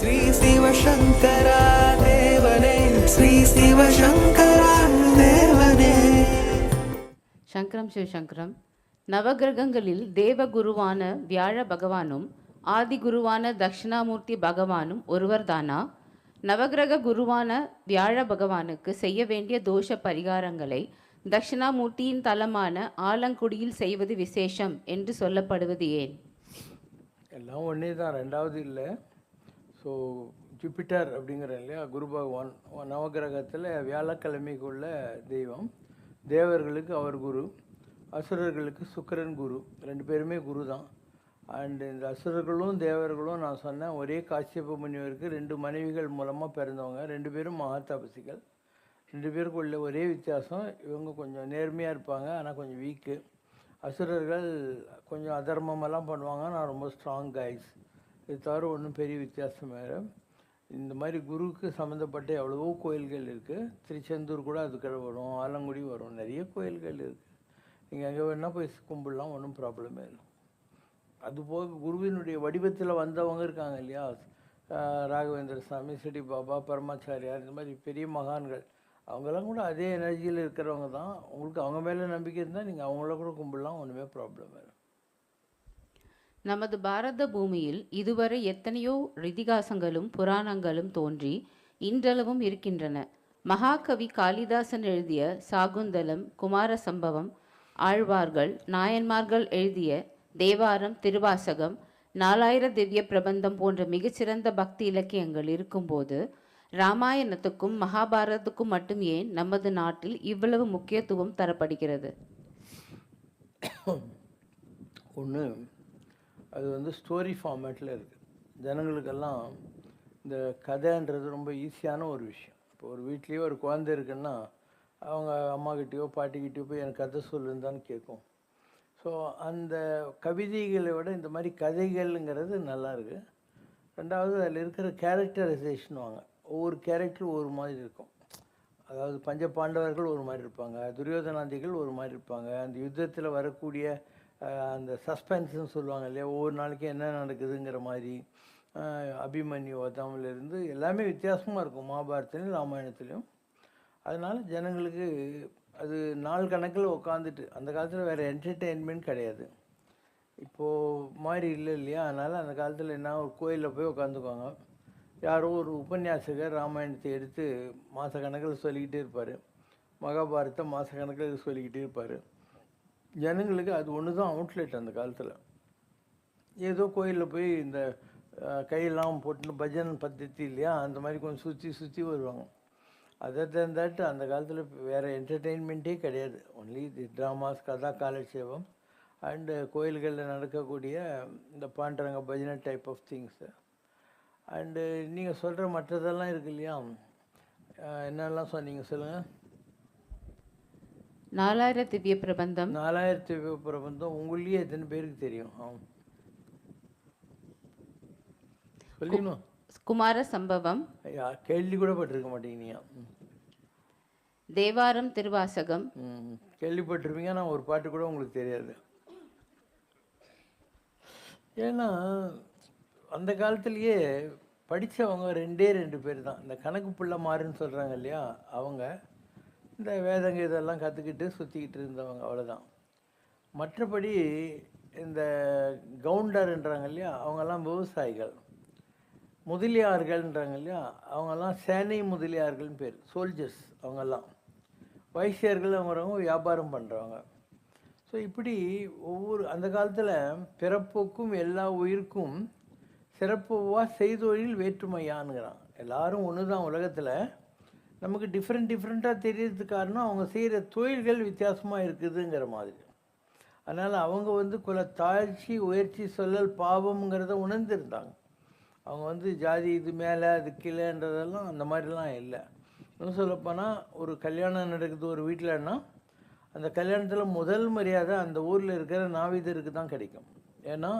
ஸ்ரீ சிவசங்கரா தேவனே ஸ்ரீ சிவசங்கரா தேவனே. சங்கரம் சிவசங்கரம் நவகிரகங்களில் தேவகுருவான வியாழ பகவானும் ஆதி குருவான தட்சிணாமூர்த்தி பகவானும் ஒருவர்தானா? நவகிரக குருவான வியாழ பகவானுக்கு செய்ய வேண்டிய தோஷ பரிகாரங்களை தட்சிணாமூர்த்தியின் தலமான ஆலங்குடியில் செய்வது விசேஷம் என்று சொல்லப்படுவது ஏன்? எல்லாம் ஒன்றே தான் ரெண்டாவது இல்லை. ஸோ ஜூபிட்டர் அப்படிங்கிற இல்லையா குரு பகவான் நவகிரகத்தில் வியாழக்கிழமைக்குள்ள தெய்வம். தேவர்களுக்கு அவர் குரு. அசுரர்களுக்கு சுக்கிரன் குரு. ரெண்டு பேருமே குரு தான். அண்டு இந்த அசுரர்களும் தேவர்களும் நான் சொன்னேன் ஒரே காசியப்ப முனிவருக்கு ரெண்டு மனைவிகள் மூலமாக பிறந்தவங்க. ரெண்டு பேரும் மகாதாபசிகள். ரெண்டு பேருக்குள்ள ஒரே வித்தியாசம் இவங்க கொஞ்சம் நேர்மையாக இருப்பாங்க ஆனால் கொஞ்சம் வீக்கு அசுரர்கள் கொஞ்சம் அதர்மமெல்லாம் பண்ணுவாங்க. நான் ரொம்ப ஸ்ட்ராங் கைஸ் இது தவிர ஒன்றும் பெரிய வித்தியாசம் வேறு. இந்த மாதிரி குருவுக்கு சம்மந்தப்பட்ட எவ்வளவோ கோயில்கள் இருக்குது திருச்செந்தூர் கூட அதுக்கிற வரும் ஆலங்குடி வரும் நிறைய கோயில்கள் இருக்குது நீங்கள் எங்கே வேணால் போய் கும்பிடலாம் ஒன்றும் ப்ராப்ளமே இல்லை. அதுபோக குருவினுடைய வடிவத்தில் வந்தவங்க இருக்காங்க இல்லையா? ராகவேந்திர சாமி சிட்டி பாபா பரமாச்சாரியார் இந்த மாதிரி பெரிய மகான்கள். அவங்கெல்லாம் கூட அதே எனர்ஜியில் இருக்கிறவங்க தான். உங்களுக்கு அவங்க மேலே நம்பிக்கை இருந்தால் நீங்கள் அவங்கள கூட கும்பிடலாம் ஒன்றுமே ப்ராப்ளம் இல்லை. நமது பாரத பூமியில் இதுவரை எத்தனையோ ரிதிகாசங்களும் புராணங்களும் தோன்றி இன்றளவும் இருக்கின்றன. மகாகவி காளிதாசன் எழுதிய சாகுந்தலம் குமார சம்பவம் ஆழ்வார்கள் நாயன்மார்கள் எழுதிய தேவாரம் திருவாசகம் நாலாயிர திவ்ய பிரபந்தம் போன்ற மிகச்சிறந்த பக்தி இலக்கியங்கள் இருக்கும்போது ராமாயணத்துக்கும் மகாபாரதத்துக்கும் மட்டும் ஏன் நமது நாட்டில் இவ்வளவு முக்கியத்துவம் தரப்படுகிறது? ஒன்று அது வந்து ஸ்டோரி ஃபார்மேட்டில் இருக்குது ஜனங்களுக்கெல்லாம் இந்த கதைன்றது ரொம்ப ஈஸியான ஒரு விஷயம். இப்போ ஒரு வீட்லேயோ ஒரு குழந்தை இருக்குன்னா அவங்க அம்மாக்கிட்டேயோ பாட்டிக்கிட்டேயோ போய் எனக்கு கதை சொல்லுந்தான்னு கேட்கும். ஸோ அந்த கவிதைகளை விட இந்த மாதிரி கதைகள்ங்கிறது நல்லா இருக்குது ரெண்டாவது அதில் இருக்கிற கேரக்டரைசேஷன் வாங்க. ஒவ்வொரு கேரக்டரும் ஒரு மாதிரி இருக்கும். அதாவது பஞ்ச பாண்டவர்கள் ஒரு மாதிரி இருப்பாங்க துரியோதனாந்திகள் ஒரு மாதிரி இருப்பாங்க. அந்த யுத்தத்தில் வரக்கூடிய அந்த சஸ்பென்ஸ்னு சொல்லுவாங்க இல்லையா? ஒவ்வொரு நாளைக்கு என்ன நடக்குதுங்கிற மாதிரி அபிமன்யு வதாமிலிருந்து எல்லாமே வித்தியாசமாக இருக்கும். மகாபாரதத்துலையும் ராமாயணத்துலேயும். அதனால் ஜனங்களுக்கு அது நாள் கணக்கில் உட்காந்துட்டு அந்த காலத்தில் வேறு என்டர்டெயின்மெண்ட் கிடையாது. இப்போது மாதிரி இல்லை இல்லையா? அதனால் அந்த காலத்தில் என்ன ஒரு கோயிலில் போய் உட்காந்துக்குவாங்க யாரோ ஒரு உபன்யாசகர் ராமாயணத்தை எடுத்து மாதக்கணக்கில் சொல்லிக்கிட்டே இருப்பார். மகாபாரதத்தை மாதக்கணக்கில் சொல்லிக்கிட்டே இருப்பார். ஜனங்களுக்கு அது ஒன்று தான் அவுட்லெட் அந்த காலத்தில். ஏதோ கோயிலில் போய் இந்த கையெல்லாம் போட்டுன்னு பஜன் பத்தத்தி இல்லையா? அந்த மாதிரி கொஞ்சம் சுற்றி சுற்றி வருவாங்க. அதை தந்தாட்டு அந்த காலத்தில் வேறு என்டர்டெயின்மெண்ட்டே கிடையாது. ஒன்லி தி ட்ராமாஸ் கதா காலட்சேபம் அண்டு கோயில்களில் நடக்கக்கூடிய இந்த பாண்டரங்க பஜனை டைப் ஆஃப் திங்ஸு அண்டு நீங்கள் சொல்கிற மற்றதெல்லாம் இருக்கு இல்லையா? என்னெல்லாம் சொன்னீங்க சொல்லுங்கள் நாலாயிர திவ்ய பிரபந்தம்? நாலாயிரத்தி பிரபந்தம் உங்களையே எத்தனை பேருக்கு தெரியும்? ஆ சொல்லிக்கணும் குமார சம்பவம். கேள்வி கூட பட்டிருக்க மாட்டீங்க. தேவாரம் திருவாசகம். கேள்விப்பட்டிருப்பீங்க ஆனால் ஒரு பாட்டு கூட உங்களுக்கு தெரியாது. ஏன்னா அந்த காலத்துலேயே படித்தவங்க ரெண்டே ரெண்டு பேர் தான். இந்த கணக்கு புள்ள மாறுன்னு சொல்கிறாங்க இல்லையா அவங்க இந்த வேதங்க இதெல்லாம் கற்றுக்கிட்டு சுற்றிக்கிட்டு இருந்தவங்க அவ்வளோதான் மற்றபடி இந்த கவுண்டர்ன்றாங்க இல்லையா அவங்கெல்லாம் விவசாயிகள். முதலியார்கள்ன்றாங்க இல்லையா அவங்கெல்லாம் சேனை முதலியார்கள்னு பேர் சோல்ஜர்ஸ் அவங்கெல்லாம். வைசியர்கள் அவங்கிறவங்க வியாபாரம் பண்ணுறவங்க ஸோ இப்படி ஒவ்வொரு அந்த காலத்தில் பிறப்புக்கும் எல்லா உயிருக்கும் சிறப்புவா செய்தொழில் வேற்றுமையானுங்கிறான் எல்லாரும் ஒன்று தான் உலகத்தில். நமக்கு டிஃப்ரெண்ட் டிஃப்ரெண்ட்டாக தெரியறதுக்கு காரணம் அவங்க செய்கிற தொழில்கள் வித்தியாசமாக இருக்குதுங்கிற மாதிரி. அதனால் அவங்க வந்து குல தாழ்ச்சி உயர்ச்சி சொல்லல் பாவம்ங்கிறத உணர்ந்திருந்தாங்க. அவங்க வந்து ஜாதி இது மேலே அது கீழேன்றதெல்லாம் அந்த மாதிரிலாம் இல்லை. இன்னும் சொல்லப்போனால் ஒரு கல்யாணம் நடக்குது ஒரு வீட்டிலன்னா அந்த கல்யாணத்தில் முதல் மரியாதை அந்த ஊரில் இருக்கிற நாவிதருக்கு தான் கிடைக்கும். ஏன்னா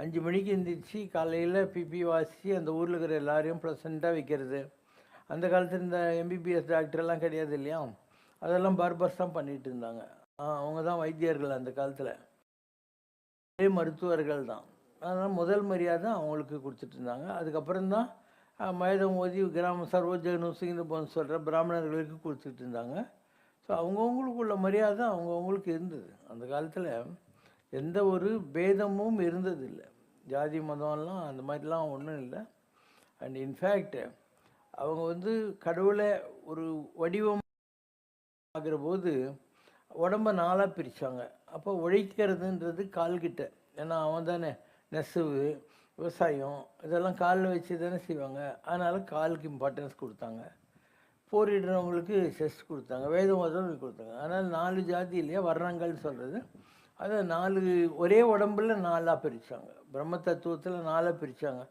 அஞ்சு மணிக்கு எந்திரிச்சு காலையில் பிபி வாசி அந்த ஊரில் இருக்கிற எல்லாரையும் ப்ளசண்ட்டாக வைக்கிறது. அந்த காலத்தில் இந்த எம்பிபிஎஸ் டாக்டர்லாம் கிடையாது இல்லையா? அதெல்லாம் பார்பர்ஸ் தான் பண்ணிட்டு இருந்தாங்க. அவங்க தான் வைத்தியர்கள் அந்த காலத்தில். ஒரே மருத்துவர்கள் தான். அதனால் முதல் மரியாதை அவங்களுக்கு கொடுத்துட்டு இருந்தாங்க. அதுக்கப்புறம் தான் மயதம் ஓதி கிராம சர்வஜனு சிங்கிந்த போன்னு சொல்கிற பிராமணர்களுக்கு கொடுத்துட்டு இருந்தாங்க. ஸோ அவங்கவுங்களுக்குள்ள மரியாதை அவங்கவுங்களுக்கு இருந்தது. அந்த காலத்தில் எந்த ஒரு பேதமும் இருந்ததில்லை. ஜாதி மதம்லாம் அந்த மாதிரிலாம் ஒன்றும் இல்லை. அண்ட் இன்ஃபேக்ட் அவங்க வந்து கடவுளை ஒரு வடிவம் ஆகிற போது உடம்ப நாளாக பிரித்தாங்க அப்போ உழைக்கிறதுன்றது கால்கிட்ட. ஏன்னா அவன் தானே நெசவு விவசாயம் இதெல்லாம் காலில் வச்சு தானே செய்வாங்க. அதனால் காலுக்கு இம்பார்ட்டன்ஸ் கொடுத்தாங்க. போரிடுறவங்களுக்கு செஸ் கொடுத்தாங்க. வேத கொடுத்தாங்க. அதனால் நாலு ஜாதி இல்லையா வர்ணங்கள்னு சொல்கிறது அதை நாலு ஒரே உடம்புல நாலாக பிரித்தாங்க பிரம்ம தத்துவத்தில் நாலாக பிரித்தாங்க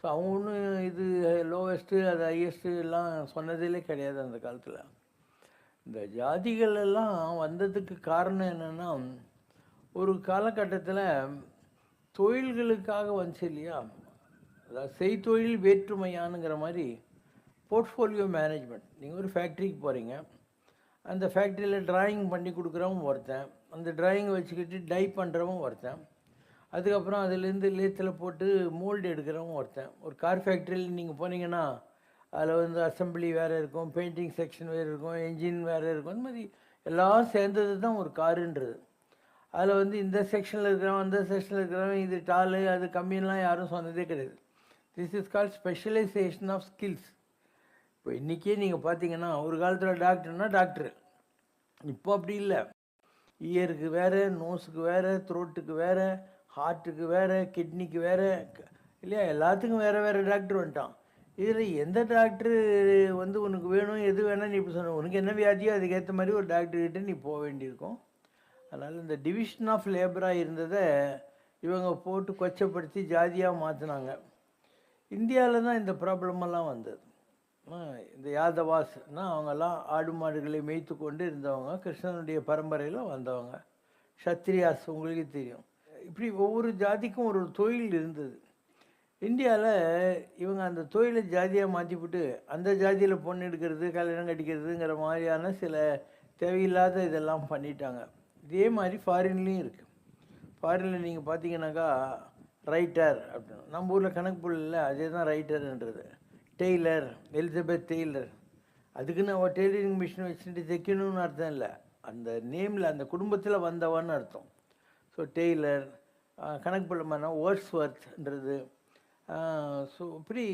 ஸோ அவங்க ஒன்றும் இது லோவஸ்ட்டு அது ஹையஸ்ட்டு எல்லாம் சொன்னதிலே கிடையாது அந்த காலத்தில். இந்த ஜாதிகள் எல்லாம் வந்ததுக்கு காரணம் என்னென்னா ஒரு காலகட்டத்தில் தொழில்களுக்காக வந்துச்சு இல்லையா? அதாவது செய்தொழில் வேற்றுமையானுங்கிற மாதிரி போர்ட்ஃபோலியோ மேனேஜ்மெண்ட் நீங்கள் ஒரு ஃபேக்ட்ரிக்கு போகிறீங்க அந்த ஃபேக்ட்ரியில் டிராயிங் பண்ணி கொடுக்குறவும் ஒருத்தன். அந்த ட்ராயிங்கை வச்சுக்கிட்டு டை பண்ணுறவும் ஒருத்தன். அதுக்கப்புறம் அதுலேருந்து லேத்தில் போட்டு மோல்டு எடுக்கிறவங்க ஒருத்தன். ஒரு கார் ஃபேக்ட்ரியில் நீங்கள் போனீங்கன்னா அதில் வந்து அசம்பிளி வேறு இருக்கும் பெயிண்டிங் செக்ஷன் வேறு இருக்கும் என்ஜின் வேறு இருக்கும். அந்த மாதிரி எல்லாம் சேர்ந்தது தான் ஒரு காருன்றது. அதில் வந்து இந்த செக்ஷனில் இருக்கிறவன் அந்த செக்ஷனில் இருக்கிறவன் இது டாலு அது கம்மின்லாம் யாரும் சொன்னதே கிடையாது. This is call specialisation of skills இப்போ இன்றைக்கே நீங்கள் பார்த்தீங்கன்னா ஒரு காலத்தில் டாக்டர்னா டாக்டர் இப்போ அப்படி இல்லை. இயருக்கு வேறு நோஸுக்கு வேறு த்ரோட்டுக்கு வேறு ஹார்ட்டுக்கு வேறு கிட்னிக்கு வேறு இல்லையா? எல்லாத்துக்கும் வேறு வேறு டாக்டர் வந்துட்டான். இதில் எந்த டாக்டரு வந்து உனக்கு வேணும் எது வேணால் நீ இப்போ சொன்ன உனக்கு என்ன வியாதியோ அதுக்கேற்ற மாதிரி ஒரு டாக்டர்கிட்ட நீ போக வேண்டியிருக்கும். அதனால் இந்த டிவிஷன் ஆஃப் லேபராக இருந்ததை இவங்க போட்டு கொச்சப்படுத்தி ஜாதியாக மாற்றினாங்க இந்தியாவில் தான் இந்த ப்ராப்ளமெல்லாம் வந்தது. இந்த யாதவாஸ்னால் அவங்கெல்லாம் ஆடு மாடுகளை மேய்த்து கொண்டு இருந்தவங்க கிருஷ்ணனுடைய பரம்பரையில் வந்தவங்க. சத்ரியாஸ் உங்களுக்கு தெரியும். இப்படி ஒவ்வொரு ஜாதிக்கும் ஒரு தொழில் இருந்தது. இந்தியாவில் இவங்க அந்த தொழிலை ஜாதியாக மாற்றிவிட்டு அந்த ஜாதியில் பொண்ணு எடுக்கிறது கல்யாணம் கட்டிக்கிறதுங்கிற மாதிரியான சில தேவையில்லாத இதெல்லாம் பண்ணிட்டாங்க. இதே மாதிரி ஃபாரின்லேயும் இருக்குது ஃபாரினில் நீங்கள் பார்த்தீங்கன்னாக்கா ரைட்டர் அப்படின்னு. நம்ம ஊரில் கணக்கு புள்ள அதே தான் ரைட்டர்ன்றது டெய்லர் எலிசபெத் டெய்லர் அதுக்குன்னு அவள் டெய்லரிங் மிஷின் வச்சுட்டு தைக்கணும்னு அர்த்தம் இல்லை. அந்த நேமில் அந்த குடும்பத்தில் வந்தவன்னு அர்த்தம். ஸோ டெய்லர் கணக்கு புள்ளமான வேர்ட்ஸ் ஒர்த்ன்றது ஸோ இப்படி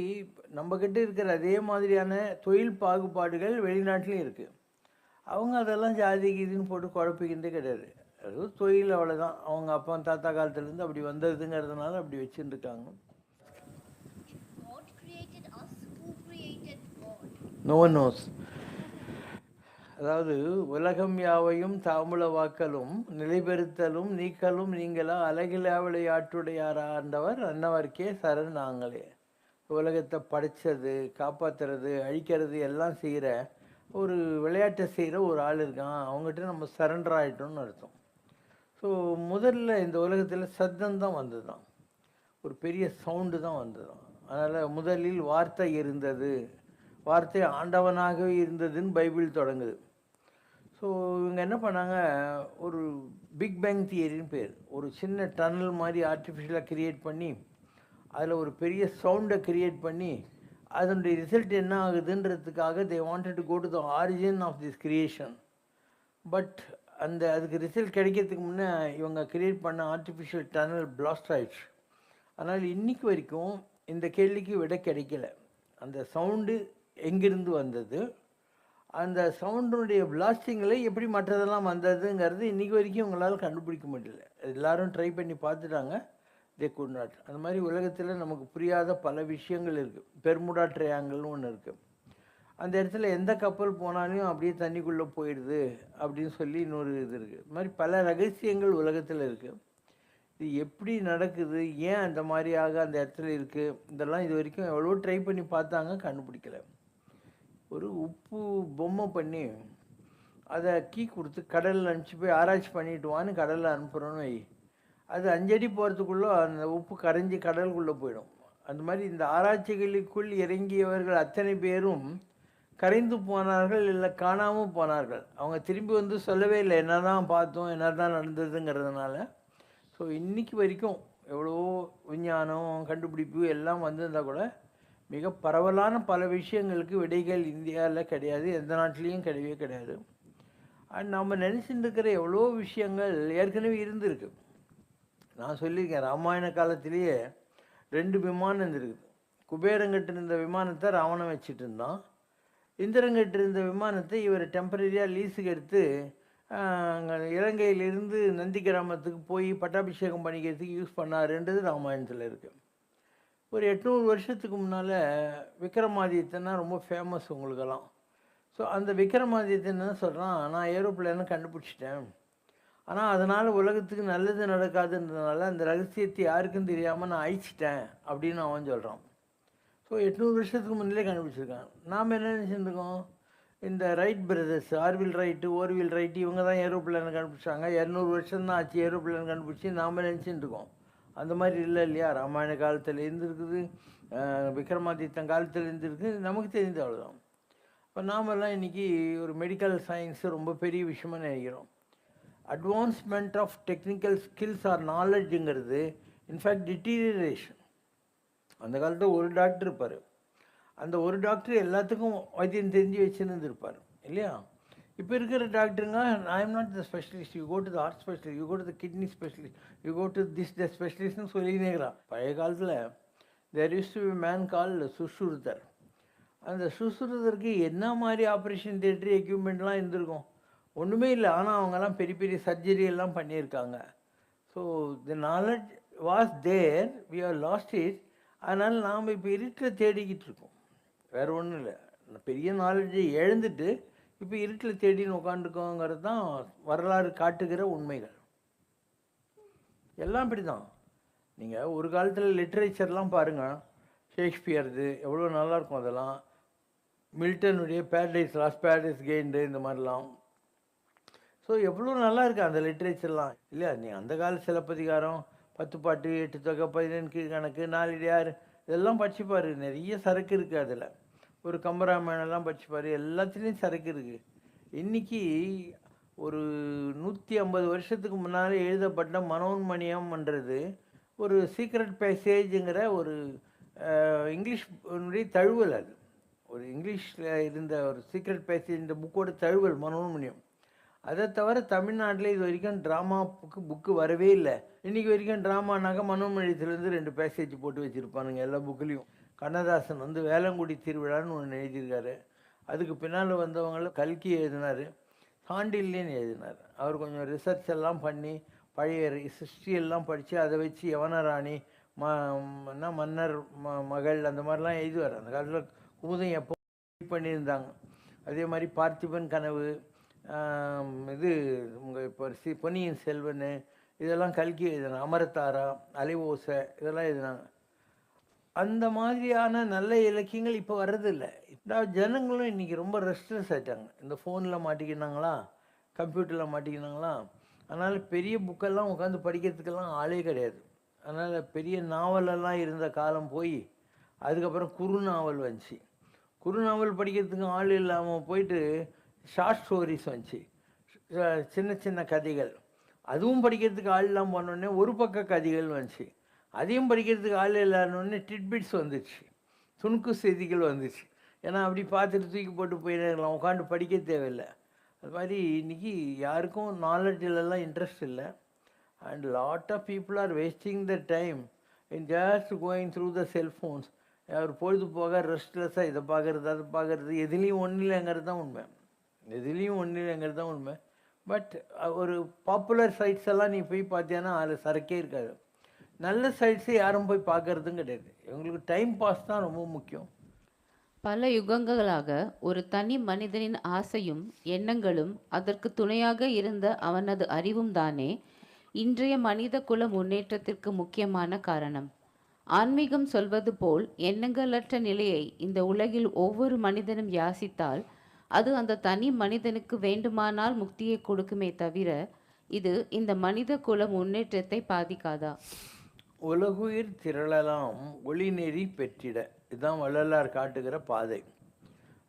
நம்மக்கிட்ட இருக்கிற அதே மாதிரியான தொழில் பாகுபாடுகள் வெளிநாட்டிலையும் இருக்குது அவங்க அதெல்லாம் ஜாதி கீதின்னு போட்டு குழப்பிக்கின்றே கிடையாது. அது தொழில் அவ்வளோதான் அவங்க அப்பா தாத்தா காலத்துலேருந்து அப்படி வந்ததுங்கிறதுனால அப்படி God? நோ நோஸ் அதாவது உலகம் யாவையும் தாமுல வாக்கலும் நிலைபெறுத்தலும் நீக்கலும் நீங்களா அழகிலா விளையாட்டுடையாரா ஆண்டவர் அன்னவர்க்கே சரண் நாங்களே. உலகத்தை படைச்சது காப்பாற்றுறது அழிக்கிறது எல்லாம் செய்கிற ஒரு விளையாட்டை செய்கிற ஒரு ஆள் இருக்கான். அவங்ககிட்ட நம்ம சரண்டர் ஆகிட்டோம்னு அர்த்தம். ஸோ முதல்ல இந்த உலகத்தில் சத்தம் தான் வந்ததுதான். ஒரு பெரிய சவுண்டு தான் வந்ததுதான். அதனால் முதலில் வார்த்தை இருந்தது. வார்த்தை ஆண்டவனாகவே இருந்ததுன்னு பைபிள் தொடங்குது. ஸோ இவங்க என்ன பண்ணாங்க? ஒரு பிக் பேங் தியரின்னு பேர். ஒரு சின்ன டனல் மாதிரி ஆர்டிஃபிஷியலாக கிரியேட் பண்ணி அதில் ஒரு பெரிய சவுண்டை கிரியேட் பண்ணி அதனுடைய ரிசல்ட் என்ன ஆகுதுன்றதுக்காக they wanted to go to the origin of this creation but அந்த அதுக்கு ரிசல்ட் கிடைக்கிறதுக்கு முன்னே இவங்க கிரியேட் பண்ண ஆர்டிஃபிஷியல் டனல் பிளாஸ்ட் ஆயிடுச்சு. அதனால் இன்றைக்கி வரைக்கும் இந்த கேள்விக்கு விட கிடைக்கல. அந்த சவுண்டு எங்கிருந்து வந்தது? அந்த சவுண்டினுடைய பிளாஸ்டிங்கில் எப்படி மற்றதெல்லாம் வந்ததுங்கிறது இன்றைக்கி வரைக்கும் உங்களால் கண்டுபிடிக்க முடியல. எல்லோரும் ட்ரை பண்ணி பார்த்துட்டாங்க. தே குட் நாட் அந்த மாதிரி உலகத்தில் நமக்கு புரியாத பல விஷயங்கள் இருக்குது பெர்முடா ட்ரையாங்கல்னு ஒன்று இருக்குது அந்த இடத்துல எந்த கப்பல் போனாலும் அப்படியே தண்ணிக்குள்ளே போயிடுது அப்படின்னு சொல்லி இன்னொரு இது இருக்குது இது மாதிரி பல ரகசியங்கள் உலகத்தில் இருக்குது இது எப்படி நடக்குது? ஏன் அந்த மாதிரியாக அந்த இடத்துல இருக்குது இதெல்லாம் இது வரைக்கும் எவ்வளோ ட்ரை பண்ணி பார்த்தாங்க கண்டுபிடிக்கல. ஒரு உப்பு பொம்மை பண்ணி அதை கீ கொடுத்து கடலில் அனுப்பிச்சு போய் ஆராய்ச்சி பண்ணிட்டு வான்னு கடலில் அனுப்புகிறோன்னு வை. அது அஞ்சடி போகிறதுக்குள்ளே அந்த உப்பு கரைஞ்சி கடலுக்குள்ளே போயிடும். அந்த மாதிரி இந்த ஆராய்ச்சிகளுக்குள் இறங்கியவர்கள் அத்தனை பேரும் கரைந்து போனார்கள் இல்லை காணாமல் போனார்கள். அவங்க திரும்பி வந்து சொல்லவே இல்லை என்ன தான் பார்த்தோம் என்ன தான் நடந்ததுங்கிறதுனால. ஸோ இன்றைக்கி வரைக்கும் எவ்வளவோ விஞ்ஞானம் கண்டுபிடிப்பு எல்லாம் வந்திருந்தால் கூட மிக பரவலான பல விஷயங்களுக்கு விடைகள் இந்தியாவில் கிடையாது எந்த நாட்டிலையும் கிடையவே கிடையாது. அண்ட் நம்ம நினச்சிட்டு இருக்கிற எவ்வளோ விஷயங்கள் ஏற்கனவே இருந்திருக்கு. நான் சொல்லியிருக்கேன் ராமாயண காலத்திலேயே ரெண்டு விமானம் இருந்திருக்குது. குபேரங்கிட்ட இருந்த விமானத்தை ராவணன் வச்சுட்டு இருந்தான். இந்திரங்கிட்ட இருந்த விமானத்தை இவர் டெம்பரரியாக லீஸுக்கு எடுத்து இலங்கையிலிருந்து நந்தி கிராமத்துக்கு போய் பட்டாபிஷேகம் பண்ணிக்கிறதுக்கு யூஸ் பண்ணாருன்றது ராமாயணத்தில் இருக்குது ஒரு எட்நூறு வருஷத்துக்கு முன்னால் விக்ரமாதித்யன்னா ரொம்ப ஃபேமஸ் உங்களுக்கெல்லாம். ஸோ அந்த விக்ரமாதித்யன் என்ன சொல்கிறான் நான் ஏரோப்ளேனை கண்டுபிடிச்சிட்டேன். ஆனால் அதனால் உலகத்துக்கு நல்லது நடக்காதுன்றதுனால அந்த ரகசியத்தை யாருக்கும் தெரியாமல் நான் அழிச்சிட்டேன் அப்படின்னு அவன் சொல்கிறான் ஸோ எட்நூறு வருஷத்துக்கு முன்னாலே கண்டுபிடிச்சிருக்கான். நாம் என்ன நினச்சிருந்துருக்கோம் இந்த Wright brothers Orville Wright Orville Wright இவங்க தான் ஏரோப்ளேனை கண்டுபிடிச்சாங்க. இரநூறு வருஷம் தான் ஆச்சு ஏரோப்ளேன் கண்டுபிடிச்சி நாம் நினச்சிட்டு இருக்கோம் அந்த மாதிரி இல்லை இல்லையா? ராமாயண காலத்தில் இருந்திருக்குது விக்ரமாதித்தன் காலத்தில் இருந்துருக்குது நமக்கு தெரிஞ்சது அவ்வளோதான் இப்போ நாமெல்லாம் இன்றைக்கி ஒரு மெடிக்கல் சயின்ஸு ரொம்ப பெரிய விஷயமா நினைக்கிறோம். Advancement of technical skills or நாலெட்ஜுங்கிறது in fact deterioration அந்த காலத்தில் ஒரு டாக்டர் இருப்பார். அந்த ஒரு டாக்டர் எல்லாத்துக்கும் வைத்தியம் தெரிஞ்சு வச்சுருந்துருப்பார் இல்லையா? இப்போ இருக்கிற டாக்டருங்க I am not the specialist you go to the heart specialist you go to the kidney specialist you go to this the ஸ்பெஷலிஸ்ட்னு சொல்லினே இருக்கிறான் பழைய காலத்தில் there use to man call சுஷ்ருதர் அந்த சுஷ்ருதருக்கு என்ன மாதிரி ஆப்ரேஷன் தியேட்டர் எக்யூப்மெண்ட்லாம் இருந்திருக்கும்? ஒன்றுமே இல்லை. ஆனால் அவங்கெல்லாம் பெரிய பெரிய சர்ஜரி எல்லாம் பண்ணியிருக்காங்க. So the knowledge was there we are lost it அதனால் நாம் இப்போ இருட்டில் தேடிக்கிட்டு இருக்கோம். வேறு ஒன்றும் இல்லை. பெரிய நாலேஜை எழுந்துட்டு இப்போ இருட்டில் தேடின்னு உட்காந்துருக்கோங்கிறது தான் வரலாறு காட்டுகிற உண்மைகள். எல்லாம் இப்படி தான் நீங்கள் ஒரு காலத்தில் லிட்ரேச்சர்லாம் பாருங்கள் ஷேக்ஸ்பியர்து எவ்வளோ நல்லாயிருக்கும் அதெல்லாம். மில்டனுடைய பேரடைஸ் லாஸ்ட் பேரடைஸ் கெயின்டு இந்த மாதிரிலாம். ஸோ எவ்வளோ நல்லா இருக்குது அந்த லிட்ரேச்சர்லாம். இல்லையா? நீ அந்த கால சிலப்பதிகாரம் பத்து பாட்டு எட்டு தொகை பதினெண் கீழ்கணக்கு நாலடியார் இதெல்லாம் படிச்சுப்பார் நிறைய சரக்கு இருக்குது அதில். ஒரு கம்பராமாயணம்லாம் படிச்சுப்பார். எல்லாத்துலேயும் சரக்கு இருக்குது இன்றைக்கி ஒரு நூற்றி ஐம்பது வருஷத்துக்கு முன்னால் எழுதப்பட்ட மனோன்மணியம்ன்றது ஒரு சீக்ரெட் பேசேஜுங்கிற ஒரு இங்கிலீஷ் தழுவல் அது. ஒரு இங்கிலீஷில் இருந்த ஒரு சீக்ரெட் பேசேஜ் இந்த புக்கோட தழுவல் மனோன்மணியம். அதை தவிர தமிழ்நாட்டில் இது வரைக்கும் ட்ராமாவுக்கு புக்கு வரவே இல்லை. இன்றைக்கி வரைக்கும் ட்ராமானாக்க மனோன்மணியத்துலேருந்து ரெண்டு பேசேஜ் போட்டு வச்சுருப்பானுங்க எல்லா புக்லேயும் கண்ணதாசன் வந்து வேலங்குடி திருவிழான்னு ஒன்று எழுதியிருக்காரு. அதுக்கு பின்னால் வந்தவங்களும் கல்கி எழுதினார். சாண்டில்யன் எழுதினார். அவர் கொஞ்சம் ரிசர்ச் எல்லாம் பண்ணி பழைய ஹிஸ்ட்ரி எல்லாம் படித்து அதை வச்சு யவனராணி ம என்ன மன்னர் ம மகள் அந்த மாதிரிலாம் எழுதுவார். அந்த காலத்தில் குமுதம் எப்போ பண்ணியிருந்தாங்க. அதே மாதிரி பார்த்திபன் கனவு இது உங்கள் இப்போ சி பொன்னியின் செல்வன் இதெல்லாம் கல்கி எழுதினாங்க. அமரத்தாரா அலைவோசை இதெல்லாம் எழுதினாங்க. அந்த மாதிரியான நல்ல இலக்கியங்கள் இப்போ வர்றதில்லை. இப்போ ஜனங்களும் இன்றைக்கி ரொம்ப ரெஸ்ட்லெஸ் ஆகிட்டாங்க இந்த ஃபோனில் மாட்டிக்கினாங்களா? கம்ப்யூட்டரில் மாட்டிக்கினாங்களா? அதனால் பெரிய புக்கெல்லாம் உட்காந்து படிக்கிறதுக்கெல்லாம் ஆளே கிடையாது. அதனால் பெரிய நாவலெல்லாம் இருந்த காலம் போய் அதுக்கப்புறம் குறு நாவல் வந்துச்சு. குறு நாவல் படிக்கிறதுக்கு ஆள் இல்லாமல் போயிட்டு ஷார்ட் ஸ்டோரிஸ் வந்துச்சு. சின்ன சின்ன கதைகள். அதுவும் படிக்கிறதுக்கு ஆள் இல்லாமல் போனோடனே ஒரு பக்க கதைகள் வந்துச்சு. அதையும் படிக்கிறதுக்கு ஆள் இல்லாதோடனே டிட்பிட்ஸ் வந்துச்சு. துணுக்கு செய்திகள் வந்துச்சு. ஏன்னா அப்படி பார்த்துட்டு தூக்கி போட்டு போயிடலாம். உட்காந்து படிக்க தேவையில்லை. அது மாதிரி இன்னைக்கு யாருக்கும் நாலேஜிலலாம் இன்ட்ரெஸ்ட் இல்லை. And lot of people are wasting the time in just going through the cellphones அவர் பொழுது போக ரெஸ்ட்லெஸ்ஸாக இதை பார்க்குறது அதை பார்க்குறது எதுலேயும் ஒன்றும் இல்லைங்கிறது தான் உண்மை. எதுலேயும் ஒன்றும் இல்லைங்கிறது தான் உண்மை. பட் ஒரு பாப்புலர் சைட்ஸ் எல்லாம் நீ போய் பார்த்தீங்கன்னா அதில் சரக்கே இருக்காது. நல்ல சைட்ஸை யாரும் போய் பார்க்கறதும் கிடையாது. இவங்களுக்கு டைம் பாஸ் தான் ரொம்ப முக்கியம். பல யுகங்களாக ஒரு தனி மனிதனின் ஆசையும் எண்ணங்களும் அதற்கு துணையாக இருந்த அவனது அறிவும் தானே இன்றைய மனித குல முன்னேற்றத்திற்கு முக்கியமான காரணம். ஆன்மீகம் சொல்வது போல் எண்ணங்களற்ற நிலையை இந்த உலகில் ஒவ்வொரு மனிதனும் யாசித்தால் அது அந்த தனி மனிதனுக்கு வேண்டுமானால் முக்தியை கொடுக்குமே தவிர இது இந்த மனித குல முன்னேற்றத்தை பாதிக்காதா? உலகுயிர் திரளலாம் ஒளிநெறி பெற்றிட. இதுதான் வள்ளலார் காட்டுகிற பாதை.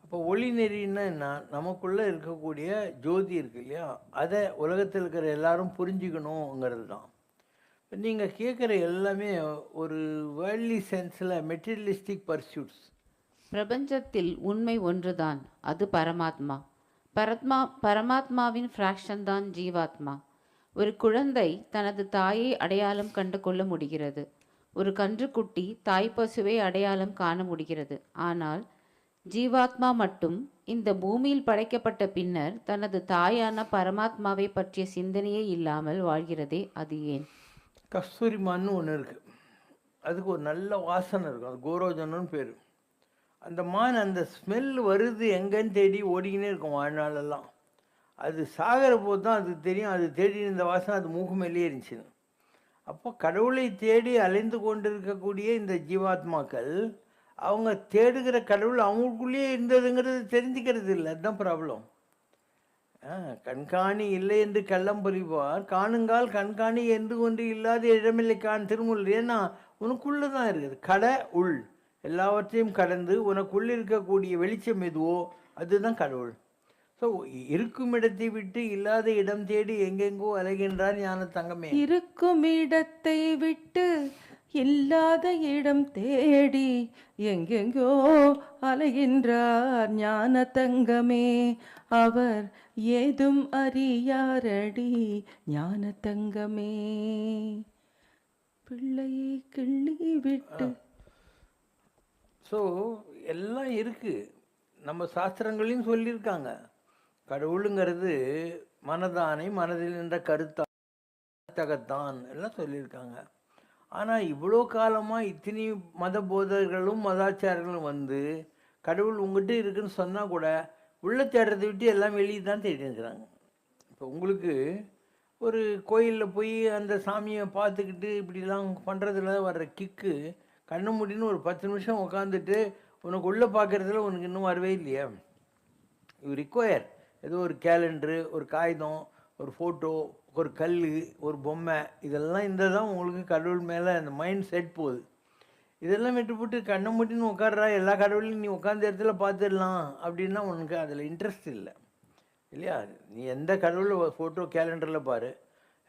அப்போ ஒளிநெறின்னா என்ன? நமக்குள்ளே இருக்கக்கூடிய ஜோதி இருக்கு இல்லையா? அதை உலகத்தில் இருக்கிற எல்லாரும் புரிஞ்சுக்கணுங்கிறது தான். நீங்கள் கேட்குற எல்லாமே ஒரு வேர்ல்ட்லி சென்ஸில் மெட்டீரியலிஸ்டிக் பர்சியூட்ஸ் பிரபஞ்சத்தில் உண்மை ஒன்றுதான் அது பரமாத்மா. பரத்மா பரமாத்மாவின் ஃப்ராக்ஷன் தான் ஜீவாத்மா. ஒரு குழந்தை தனது தாயை அடையாளம் கண்டு கொள்ள முடிகிறது. ஒரு கன்றுக்குட்டி தாய் பசுவை அடையாளம் காண முடிகிறது. ஆனால் ஜீவாத்மா மட்டும் இந்த பூமியில் படைக்கப்பட்ட பின்னர் தனது தாயான பரமாத்மாவை பற்றிய சிந்தனையே இல்லாமல் வாழ்கிறதே அது ஏன்? கஸ்தூரிமான்னு ஒன்று இருக்குது அதுக்கு ஒரு நல்ல வாசனை இருக்கும். அது கோரோஜனன்னு பேர். அந்த மான் அந்த ஸ்மெல் வருது எங்கன்னு தேடி ஓடிக்கினே இருக்கும் வாழ்நாளெல்லாம். அது சாகிற போது தான் அது தெரியும். அது தேடி இந்த வாசனை அது மூக்கு மேலேயே இருந்துச்சுன்னு அப்போ கடவுளை தேடி அலைந்து கொண்டிருக்கக்கூடிய இந்த ஜீவாத்மாக்கள் அவங்க தேடுகிற கடவுள் அவங்களுக்குள்ளேயே இருந்ததுங்கிறது தெரிஞ்சுக்கிறது இல்லை. அதுதான் ப்ராப்ளம் ஆ, கண்காணி இல்லை என்று கள்ளம் புரிவார். காணுங்கால் கண்காணி என்று ஒன்று இல்லாத இடமில்லை கான் திருமுல். ஏன்னா உனக்குள்ளே தான் இருக்குது. கடை உள். எல்லாவற்றையும் கடந்து உனக்குள்ளே இருக்கக்கூடிய வெளிச்சம் எதுவோ அதுதான் கடவுள். ஸோ இருக்கும் இடத்தை விட்டு இல்லாத இடம் தேடி எங்கெங்கோ அலைகின்றார் ஞான தங்கமே இருக்கும் இடத்தை விட்டு இல்லாத இடம் தேடி எங்கெங்கோ அலைகின்றார் ஞான தங்கமே அவர் ஏதும் அறியாரடி ஞான தங்கமே பிள்ளையை கிள்ளி விட்டு ஸோ எல்லாம் இருக்குது நம்ம சாஸ்திரங்களையும் சொல்லியிருக்காங்க. கடவுளுங்கிறது மனதானை மனதில் நின்ற கருத்தான் தகத்தான் எல்லாம் சொல்லியிருக்காங்க. ஆனால் இவ்வளோ காலமாக இத்தனை மத போதர்களும் மதாச்சாரங்களும் வந்து கடவுள் உங்ககிட்ட இருக்குன்னு சொன்னால் கூட உள்ள தேடுறதை விட்டு எல்லாம் வெளியே தான் தேடிக்கிறாங்க இப்போ உங்களுக்கு ஒரு கோயிலில் போய் அந்த சாமியை பார்த்துக்கிட்டு இப்படிலாம் பண்ணுறதுல வர்ற கிக்கு கண்ணு முடின்னு ஒரு பத்து நிமிஷம் உட்காந்துட்டு உனக்கு உள்ளே பார்க்குறதுல உனக்கு இன்னும் வரவே இல்லையா? யூ ரிக்கொயர் ஏதோ ஒரு கேலண்டரு ஒரு காகிதம் ஒரு ஃபோட்டோ ஒரு கல் ஒரு பொம்மை இதெல்லாம் இந்த தான் உங்களுக்கு கடவுள் மேலே அந்த மைண்ட் செட் போகுது. இதெல்லாம் விட்டு போட்டு கண்ணை மூட்டின்னு உட்கார்றா எல்லா கடவுளையும் நீ உட்காந்த இடத்துல பார்த்துடலாம் அப்படின்னா உனக்கு அதில் இன்ட்ரெஸ்ட் இல்லை. இல்லையா? நீ எந்த கடவுளில் ஃபோட்டோ கேலண்டரில் பாரு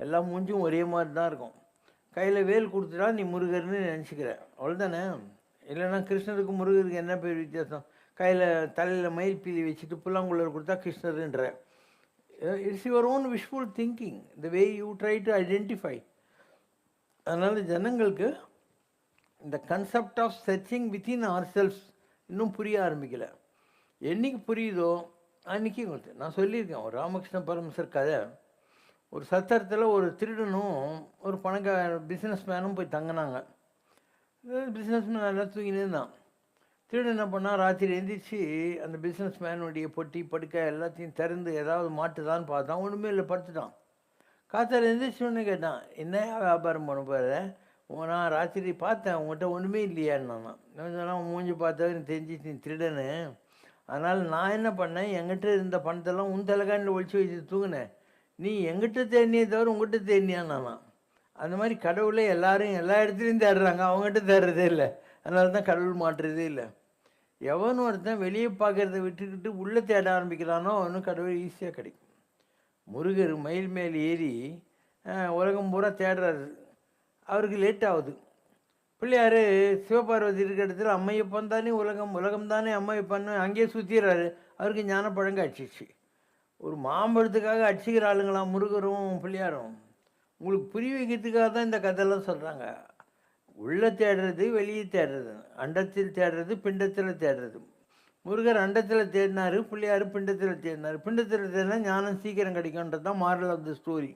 எல்லா மூஞ்சும் ஒரே மாதிரி தான் இருக்கும். கையில் வேல் கொடுத்துட்டா நீ முருகர்னு நினச்சிக்கிற. அவ்வளோதானே இல்லைன்னா கிருஷ்ணருக்கு முருகருக்கு என்ன பேர் வித்தியாசம்? கையில் தலையில் மயில் பீலி வச்சுட்டு புல்லாங்குழல் கொடுத்தா கிருஷ்ணருன்ற it's your own visual thinking the way you try to identify அதனால் ஜனங்களுக்கு இந்த concept of searching within ourselves இன்னும் புரிய ஆரம்பிக்கல. என்னைக்கு புரியுதோ அன்றைக்கி உங்களுக்கு நான் சொல்லியிருக்கேன் ஒரு ராமகிருஷ்ண பரமசர் கதை. ஒரு சத்திரத்தில் ஒரு திருடனும் ஒரு பணக்கார பிஸ்னஸ் மேனும் போய் தங்கினாங்க. பிஸ்னஸ் மேன் நல்லா தூங்கினே இருந்தான். திருடன் என்ன பண்ணால் ராத்திரி எந்திரிச்சு அந்த பிஸ்னஸ் மேனுடைய பொட்டி படுக்கை எல்லாத்தையும் திறந்து ஏதாவது மாட்டுதான்னு பார்த்தான். ஒன்றுமே இல்லை படுத்துட்டான். காத்தால் எழுந்திரிச்சோன்னு கேட்டான் என்ன வியாபாரம் பண்ண போகிற நான் ராத்திரி பார்த்தேன் உங்கள்கிட்ட ஒன்றுமே இல்லையான்னு நான் சொன்னால் மூஞ்சி பார்த்தா எனக்கு தெரிஞ்சு நீ திருடனு. அதனால் நான் என்ன பண்ணேன் என்கிட்ட இருந்த பணத்தெல்லாம் உன் தலைகாண்டில் ஒழிச்சு வச்சு தூங்கினேன். நீ எங்கிட்ட தேடினியே தவிர உங்கள்கிட்ட தேடினியான்னு நான் அந்த மாதிரி கடவுளை எல்லாரும் எல்லா இடத்துலையும் தேடுறாங்க. அவங்ககிட்ட தேடுறதே இல்லை. அதனால தான் கடவுள் மாற்றுறதே இல்லை. எவன் ஒருத்தன் வெளியே பார்க்கறத விட்டுக்கிட்டு உள்ளே தேட ஆரம்பிக்கிறானோ அவனும் கடவுள் ஈஸியாக கிடைக்கும். முருகர் மயில் மேல் ஏறி உலகம் பூரா தேடுறாரு. அவருக்கு லேட் ஆகுது. பிள்ளையார் சிவபார்வதி இருக்கிற இடத்துல அம்மையப்பன் தானே உலகம் உலகம் தானே அம்மையப்பன்னு அங்கேயே சுற்றிடுறாரு அவருக்கு ஞானப்பழங்க அடிச்சிச்சு ஒரு மாம்பழத்துக்காக அடிச்சுக்கிற ஆளுங்களாம் முருகரும் பிள்ளையாரும். உங்களுக்கு புரிய வைக்கிறதுக்காக தான் இந்த கதையெல்லாம் சொல்கிறாங்க உள்ளே தேடுறது வெளியே தேடுறது. அண்டத்தில் தேடுறது பிண்டத்தில் தேடுறது. முருகர் அண்டத்தில் தேடினாரு பிள்ளையார் பிண்டத்தில் தேடினார். பிண்டத்தில் தேடினா ஞானம் சீக்கிரம் கிடைக்கும்ன்றது தான் மாரல் ஆஃப் த ஸ்டோரி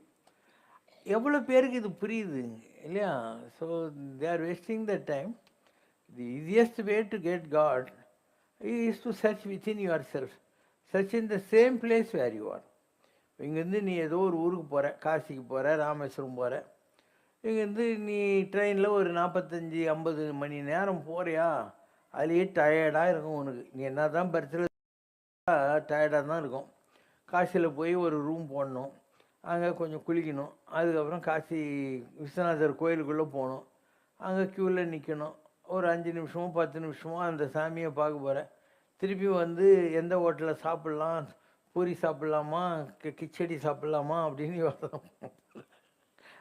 எவ்வளோ பேருக்கு இது புரியுது இல்லையா? So they are wasting the time the easiest way to get God is to search within yourself search in the same place where you are இங்கேருந்து நீ ஏதோ ஒரு ஊருக்கு போகிற காசிக்கு போகிற ராமேஸ்வரம் போகிற இங்கேருந்து நீ ட்ரெயினில் ஒரு நாற்பத்தஞ்சி ஐம்பது மணி நேரம் போறியா? அதுலேயே டயர்டாக இருக்கும் உனக்கு. நீ என்ன தான் பரிசில் டயர்டாக தான் இருக்கும். காசியில் போய் ஒரு ரூம் போடணும். அங்கே கொஞ்சம் குளிக்கணும். அதுக்கப்புறம் காசி விஸ்வநாதர் கோயிலுக்குள்ளே போகணும். அங்கே க்யூவில் நிற்கணும் ஒரு அஞ்சு நிமிஷமோ பத்து நிமிஷமோ அந்த சாமியை பார்க்க போகிறேன் திருப்பி வந்து எந்த ஹோட்டலில் சாப்பிட்லாம்? பூரி சாப்பிட்லாமா? கி- கிச்சடி சாப்பிட்லாமா? அப்படின்னு யோசனை.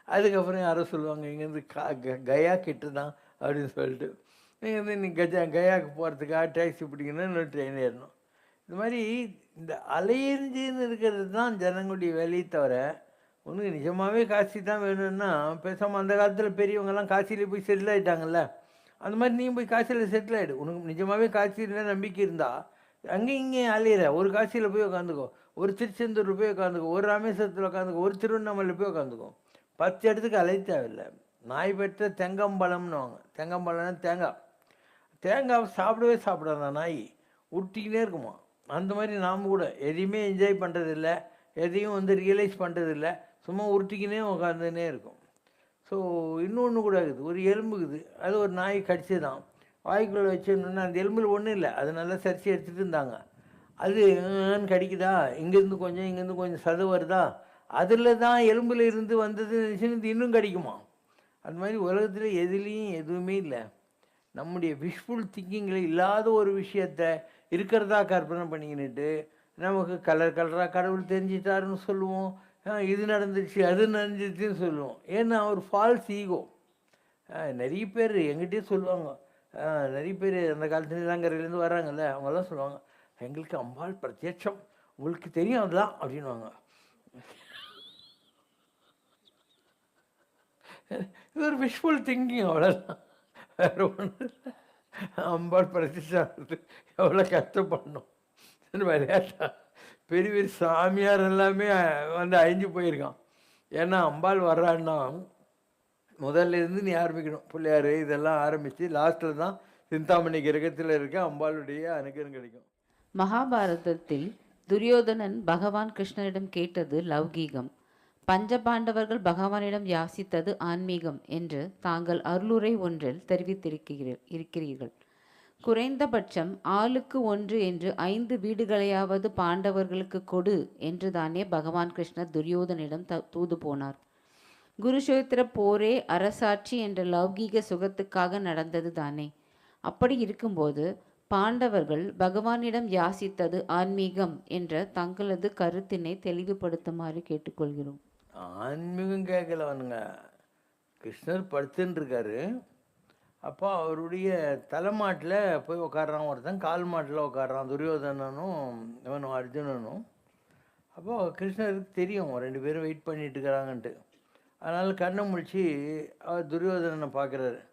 அதுக்கப்புறம் யாரோ சொல்லுவாங்க இங்கேருந்து கா க- கயா கிட்ட தான் அப்படின்னு சொல்லிட்டு. நீங்கள் வந்து நீ கஜா கயாக்கு போகிறதுக்காக டேக்ஸி பிடிக்கணும் இன்னொரு ட்ரெயின் ஏறணும். இந்த மாதிரி இந்த அலையறிஞ்சுன்னு இருக்கிறது தான் ஜனங்களுடைய வேலையை தவிர உனக்கு நிஜமாகவே காசி தான் வேணும்னா பேசாமல் அந்த காலத்தில் பெரியவங்கெல்லாம் காசியில் போய் செட்டில் ஆகிட்டாங்கல்ல அந்த மாதிரி நீ போய் காசியில் செட்டில் ஆகிடு உனக்கு நிஜமாகவே காசியில் நம்பிக்கை இருந்தால் அங்கேயும் இங்கேயும் அலையிற. ஒரு காசியில் போய் உட்காந்துக்கோ ஒரு திருச்செந்தூரில் போய் உட்காந்துக்கோ ஒரு ராமேஸ்வரத்தில் உட்காந்துக்கோ ஒரு திருவண்ணாமலையில் போய் உட்காந்துக்கோ பத்து இடத்துக்கு அலைய தேவையில்லை. நாய் பெற்ற தெங்கம்பழம்னுவாங்க தெங்கம்பழம்னா தேங்காய் தேங்காய். சாப்பிடவே சாப்பிடாத நாய். உருட்டிக்கினே இருக்குமா. அந்த மாதிரி நாம் கூட எதையுமே என்ஜாய் பண்ணுறதில்ல எதையும் வந்து ரியலைஸ் பண்ணுறதில்ல சும்மா உருட்டிக்கினே உட்காந்துனே இருக்கும். ஸோ இன்னொன்று கூட இருக்குது. ஒரு எலும்புக்குது அது ஒரு நாய் கடிச்சு தான் வாய்க்குள்ளே வச்சிருந்தோன்னா அந்த எலும்பில் ஒன்றும் இல்லை. அது நல்லா சரிச்சு எடுத்துகிட்டு இருந்தாங்க. அது கடிக்குதா? இங்கேருந்து கொஞ்சம் இங்கேருந்து கொஞ்சம் சது வருதா? அதில் தான் எலும்பில் இருந்து வந்தது நினச்சின்னு இன்னும் கிடைக்குமா? அந்த மாதிரி உலகத்தில் எதுலேயும் எதுவுமே இல்லை. நம்முடைய விஷுவல் திங்கிங்கில் இல்லாத ஒரு விஷயத்த இருக்கிறதா கற்பனை பண்ணிக்கிட்டு நமக்கு கலர் கலராக கடவுள் தெரிஞ்சிட்டாருன்னு சொல்லுவோம். இது நடந்துச்சு அது நடந்துச்சுன்னு சொல்லுவோம். ஏன்னா ஒரு ஃபால்ஸ் ஈகோ நிறைய பேர் எங்கிட்டே சொல்லுவாங்க. நிறைய பேர் அந்த காலத்துல நிலங்கரையிலேருந்து வராங்கல்ல அவங்கெல்லாம் சொல்லுவாங்க எங்களுக்கு அம்பாள் பிரத்யட்சம் உங்களுக்கு தெரியும் அதெல்லாம் அப்படின்வாங்க இது ஒரு விஷுவல் திங்கிங் அவ்வளோதான் வேறு ஒன்று அம்பாள் பிரதிஷ்டானது எவ்வளோ கஷ்டப்படணும். விளையாட்டா பெரிய பெரிய சாமியார் எல்லாமே வந்து அழிஞ்சு போயிருக்கான். ஏன்னா அம்பாள் வர்றான்னா முதல்ல இருந்து நீ ஆரம்பிக்கணும். பிள்ளையார் இதெல்லாம் ஆரம்பித்து லாஸ்ட்டில் தான் சிந்தாமணி கிரகத்தில் இருக்க அம்பாளுடைய அனுகிரம் கிடைக்கும். மகாபாரதத்தில் துரியோதனன் பகவான் கிருஷ்ணனிடம் கேட்டது லௌகீகம். பஞ்சபாண்டவர்கள் பகவானிடம் யாசித்தது ஆன்மீகம் என்று தாங்கள் அருளுரை ஒன்றில் தெரிவித்திருக்கிறீர்கள் இருக்கிறீர்கள். குறைந்தபட்சம் ஆளுக்கு ஒன்று என்று ஐந்து வீடுகளையாவது பாண்டவர்களுக்கு கொடு என்று தானே பகவான் கிருஷ்ணர் துரியோதனிடம் த தூது போனார். குருஷேத்திர போரே அரசாட்சி என்ற லௌகீக சுகத்துக்காக நடந்தது தானே. அப்படி இருக்கும்போது பாண்டவர்கள் பகவானிடம் யாசித்தது ஆன்மீகம் என்ற தங்களது கருத்தினை தெளிவுபடுத்துமாறு கேட்டுக்கொள்கிறோம். ஆன்மீகம் கேட்கலவனுங்க. கிருஷ்ணர் படுத்துன்னு இருக்காரு அப்போ அவருடைய தலைமாட்டில் போய் உட்காடுறான் ஒருத்தன் கால் மாட்டில் உட்காடுறான் துரியோதனனும் இவனும் அர்ஜுனனும். அப்போது கிருஷ்ணருக்கு தெரியும் ரெண்டு பேரும் வெயிட் பண்ணிட்டு இருக்கிறாங்கன்ட்டு அதனால் கண்ணை முழிச்சு அவர் துரியோதனனை பார்க்குறாரு.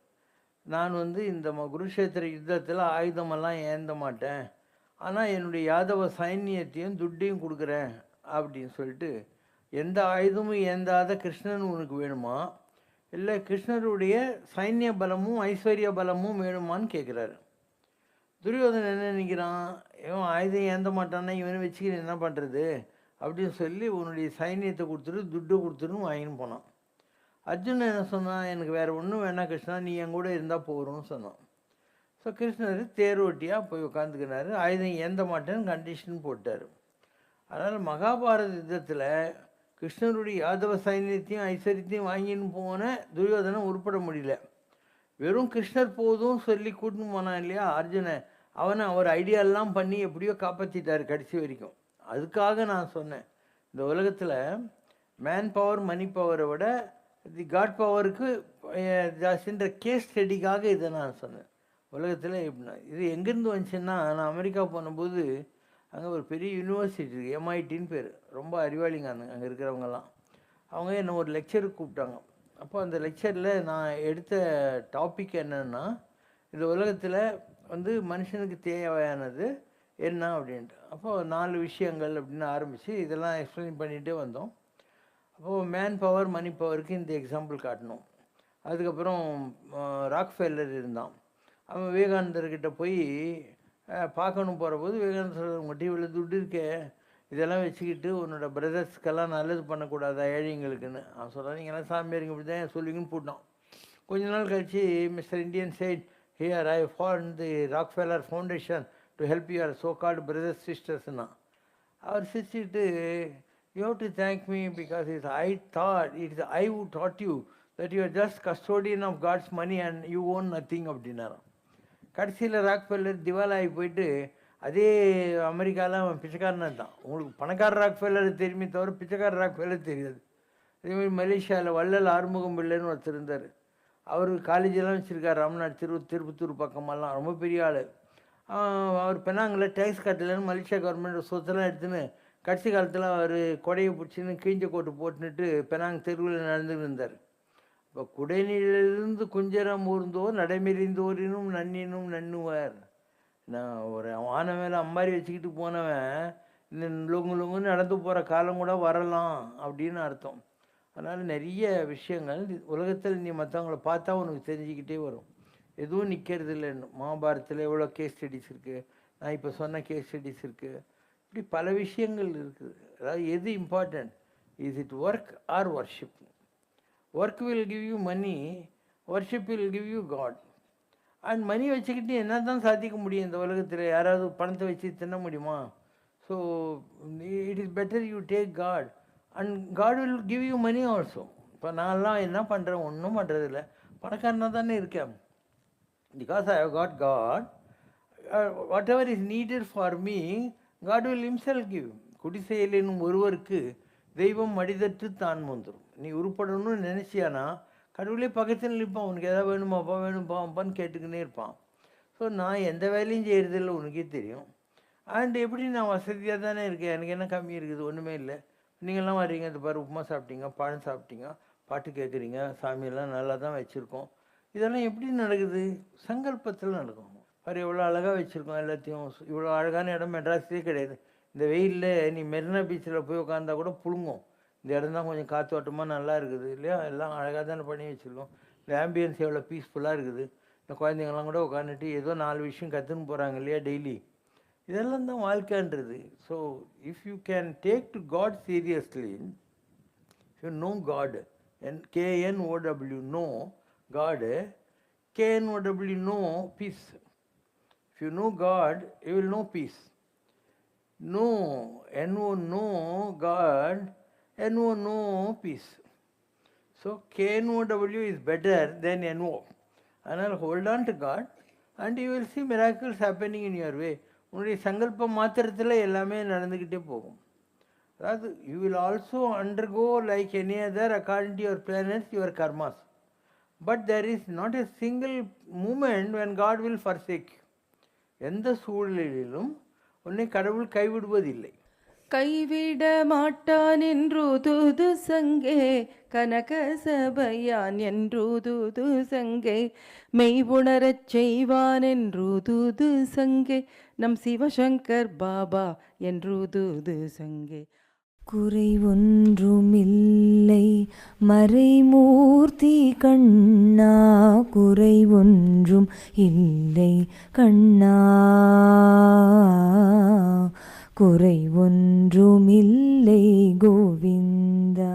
நான் வந்து இந்த ம- குருஷேத்திர யுத்தத்தில் ஆயுதமெல்லாம் ஏந்த மாட்டேன். ஆனால் என்னுடைய யாதவ சைன்யத்தையும் துட்டையும் கொடுக்குறேன். அப்படின்னு சொல்லிட்டு எந்த ஆயுதமும் ஏந்தாத கிருஷ்ணன் உனக்கு வேணுமா? இல்லை கிருஷ்ணருடைய சைன்ய பலமும் ஐஸ்வர்ய பலமும் வேணுமான்னு கேட்குறாரு. துரியோதனன் என்ன நினைக்கிறான்? இவன் ஆயுதம் ஏந்த மாட்டான்னா இவனை வச்சுக்கிட்டு என்ன பண்ணுறது அப்படின்னு சொல்லி உன்னுடைய சைன்யத்தை கொடுத்துட்டு துட்டு கொடுத்துட்டு வாங்கின்னு போனான். அர்ஜுனன் என்ன சொன்னான்? எனக்கு வேறு ஒன்றும் வேணாம் கிருஷ்ணா நீ என் கூட இருந்தால் போகிறோம்னு சொன்னான். ஸோ கிருஷ்ணர் தேரோட்டியாக போய் உட்காந்துக்கினாரு ஆயுதம் ஏந்த மாட்டேன்னு கண்டிஷன் போட்டார். அதனால் மகாபாரத யுத்தத்தில் கிருஷ்ணருடைய யாதவ சைன்யத்தையும் ஐஸ்வர்யத்தையும் வாங்கின்னு போன துரியோதனை உருப்பட முடியல. வெறும் கிருஷ்ணர் போதும் சொல்லி கூட்டின்னு போனான் இல்லையா அர்ஜுனை அவனை அவர் ஐடியாலாம் பண்ணி எப்படியோ காப்பாற்றிட்டார் கடைசி வரைக்கும். அதுக்காக நான் சொன்னேன் இந்த உலகத்தில் மேன் பவர் மணி பவரை விட தி காட் பவருக்கு ஜாஸ்தின்ற கேஸ் ஸ்டடிக்காக இதை நான் சொன்னேன். உலகத்தில் எப்படின்னா இது எங்கேருந்து வந்துச்சுன்னா நான் அமெரிக்கா போனபோது அங்கே ஒரு பெரிய யூனிவர்சிட்டி இருக்குது எம்ஐடின்னு பேர். ரொம்ப அறிவாளிங்க அங்கே அங்கே இருக்கிறவங்கெல்லாம். அவங்க என்னை ஒரு லெக்சருக்கு கூப்பிட்டாங்க. அப்போ அந்த லெக்சரில் நான் எடுத்த டாபிக் என்னென்னா இந்த உலகத்தில் வந்து மனுஷனுக்கு தேவையானது என்ன அப்படின்ட்டு. அப்போது நாலு விஷயங்கள் அப்படின்னு ஆரம்பித்து இதெல்லாம் எக்ஸ்பிளைன் பண்ணிகிட்டே வந்தோம். அப்போது மேன் பவர் மணி பவருக்கு இந்த எக்ஸாம்பிள் காட்டணும் அதுக்கப்புறம் ராக் ஃபெல்லர் இருந்தான். அவன் விவேகானந்தர்கிட்ட போய் பார்க்கணும் போகிற போது விவேகானந்தர் சொல்றாரு, உங்கள்கிட்ட இவ்வளோ துட்டு இருக்கே. இதெல்லாம் வச்சுக்கிட்டு உன்னோட பிரதர்ஸ்க்கெல்லாம் நல்லது பண்ணக்கூடாதா ஏழைங்களுக்குன்னு? அவன் சொல்கிறான் நீங்கள்லாம் சாமியாருங்க இப்படி தான் சொல்லுவீங்கன்னு போட்டோம் கொஞ்ச நாள் கழித்து mister Indian said here I from the Rockefeller foundation to help your so called brothers சிஸ்டர்ஸ்னா அவர் சிரிச்சுட்டு you have to thank me because it's I thought it's I who taught you that you just just of God's God's and you own nothing nothing அப்படின்னாராம். கடைசியில் Rockefeller திவாலாகி போயிட்டு அதே அமெரிக்காவில் அவன் பிச்சைக்காரன் தான். உங்களுக்கு பணக்கார ராக்ஃபெல்லர் தெரியுமே தவிர பிச்சைக்கார ராக்ஃபெல்லர் தெரியாது. அதேமாதிரி மலேசியாவில் வள்ளல் ஆறுமுகம் பிள்ளைன்னு ஒருத்தர் இருந்தார். அவர் காலேஜெல்லாம் வச்சுருக்கார் ராம்நாத் திரு திருப்பத்தூர் பக்கமெல்லாம். ரொம்ப பெரிய ஆள். அவர் பெண்ணாங்களை டேக்ஸ் கட்டலன்னு மலேசியா கவர்மெண்ட் சொத்தெல்லாம் எடுத்துன்னு கடைசி காலத்தில் அவர் கொடையை பிடிச்சின்னு கீஞ்ச கோட்டு போட்டுன்னுட்டு பெனாங் தெருவில் நடந்துகிட்டு இருந்தார். இப்போ குடைநீரிலிருந்து குஞ்சரம் ஊர்ந்தோர் நடைமெறிந்தோரினும் நன்னினும் நன்னுவார். நான் ஒரு ஆனை மேலே அம்மாரி வச்சுக்கிட்டு போனவன் இந்த லுங்கு நடந்து போகிற காலம் கூட வரலாம் அப்படின்னு அர்த்தம். அதனால் நிறைய விஷயங்கள் உலகத்தில் நீ மற்றவங்கள பார்த்தா உனக்கு தெரிஞ்சுக்கிட்டே வரும். எதுவும் நிற்கிறது இல்லைன்னு மகாபாரத்தில் எவ்வளோ கேஸ் ஸ்டடிஸ் இருக்குது நான் இப்போ சொன்ன கேஸ் ஸ்டடிஸ் இருக்குது இப்படி பல விஷயங்கள் இருக்குது. அதாவது எது important is it work or worship work will give you money worship will give you God and money வச்சுக்கிட்டு என்ன தான் சாதிக்க முடியும் இந்த உலகத்தில்? யாராவது பணத்தை வச்சு தின்ன முடியுமா? So it is better you take God and God will give you money also இப்போ நான்லாம் என்ன பண்ணுறேன் ஒன்றும் பண்ணுறதில்ல பணக்காரனாக தானே இருக்கேன். Because I have God God whatever is needed for me God will himself give குடிசெயல் என்னும் ஒருவருக்கு தெய்வம் மடிதற்று தான் முந்துரும். நீ உருப்படணும்னு நினச்சியானா கடவுளே பக்கத்தில் நிற்பான் உனக்கு எதாவது வேணுமாப்பா வேணும்ப்பாப்பான்னு கேட்டுக்கினே இருப்பான். ஸோ நான் எந்த வேலையும் செய்கிறதில்ல உனக்கே தெரியும். அண்ட் எப்படி நான் வசதியாக தானே இருக்கேன்? எனக்கு என்ன கம்மி இருக்குது? ஒன்றுமே இல்லை. நீங்கள்லாம் வர்றீங்க இந்த பாரு உப்புமா சாப்பிட்டீங்க பழம் சாப்பிட்டீங்க பாட்டு கேட்குறீங்க சாமியெல்லாம் நல்லா தான் வச்சுருக்கோம். இதெல்லாம் எப்படி நடக்குது? சங்கல்பத்தில் நடக்கும். பாரு எவ்வளோ அழகாக வச்சுருக்கோம் எல்லாத்தையும். இவ்வளோ அழகான இடம் மெட்ராஸ்லேயே கிடையாது. இந்த வெயிலில் நீ மெரினா பீச்சில் போய் உட்காந்தா கூட புழுங்கும். இந்த இடம் தான் கொஞ்சம் காற்றோட்டமாக நல்லா இருக்குது இல்லையா? எல்லாம் அழகாக தானே பண்ணி வச்சுருக்கோம். இந்த ஆம்பியன்ஸ் எவ்வளோ பீஸ்ஃபுல்லாக இருக்குது. இந்த குழந்தைங்கள்லாம் கூட உட்காந்துட்டு ஏதோ நாலு விஷயம் கற்றுன்னு போகிறாங்க இல்லையா டெய்லி இதெல்லாம் தான் வாழ்க்கைன்றது. So if you can take to God seriously you know God N K N O W know God K N O W know peace if you know God you will know peace no will know peace. Know, NO NO know peace. So KNOW is better than N-O. அதனால் hold on to God and you will see miracles happening in your way. உன்னுடைய சங்கல்பம் மாத்திரத்தில் எல்லாமே நடந்துக்கிட்டே போகும் அதாவது you will also undergo like any other according to your planets your karmas but there is not a single moment when God will forsake எந்த சூழ்நிலையிலும் உன்னை கடவுள் கைவிடுவதில்லை கைவிட மாட்டான் என்று சங்கே கனக சபையான் என்று தூது சங்கே மெய் உணரச் செய்வான் என்று தூது சங்கே நம் சிவசங்கர் பாபா என்று தூது சங்கே குறை ஒன்றுமில்லை மறைமூர்த்தி கண்ணா குறை ஒன்றும் இல்லை கண்ணா. குறை ஒன்றுமில்லை கோவிந்தா.